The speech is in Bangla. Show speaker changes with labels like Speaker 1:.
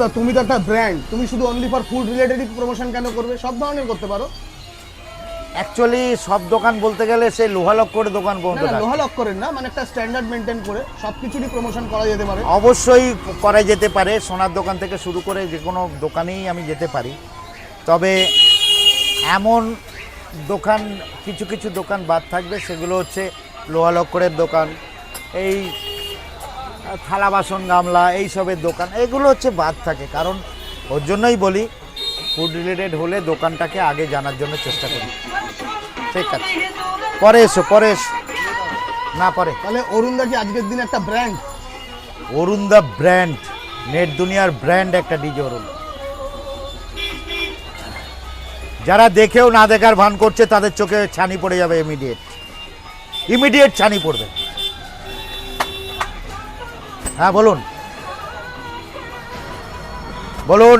Speaker 1: না তুমি তো একটা ব্র্যান্ড তুমি শুধু অনলি ফর ফুড রিলেটেডই প্রমোশন কেন করবে? সব ধরনের করতে পারো।
Speaker 2: অ্যাকচুয়ালি সব দোকান বলতে গেলে সেই লোহালক করে দোকান পর্যন্ত
Speaker 1: না
Speaker 2: থাকে।
Speaker 1: লোহা লক করেন না মানে একটা স্ট্যান্ডার্ড মেনটেন করে সব কিছুরই প্রমোশন করা যেতে পারে।
Speaker 2: অবশ্যই করা যেতে পারে সোনার দোকান থেকে শুরু করে যে কোনো দোকানেই আমি যেতে পারি। তবে এমন দোকান কিছু কিছু দোকান বাদ থাকবে সেগুলো হচ্ছে লোহা লক্করের দোকান। এই থালা বাসন গামলা এইসবের দোকান এগুলো হচ্ছে বাদ থাকে। কারণ ওর জন্যই বলি ফুড রিলেটেড হলে দোকানটাকে আগে জানার জন্য চেষ্টা করি। ঠিক আছে। পরে এসো পরে এসো। না পরে।
Speaker 1: তাহলে অরুণদা কি আজকের দিন একটা brand
Speaker 2: Arun da brand net দুনিয়ার ব্র্যান্ড একটা ডিজে অরুণ। যারা দেখেও না দেখার ভান করছে তাদের চোখে ছানি পড়ে যাবে ইমিডিয়েট ইমিডিয়েট ছানি পড়বে। হ্যাঁ বলুন। বলুন।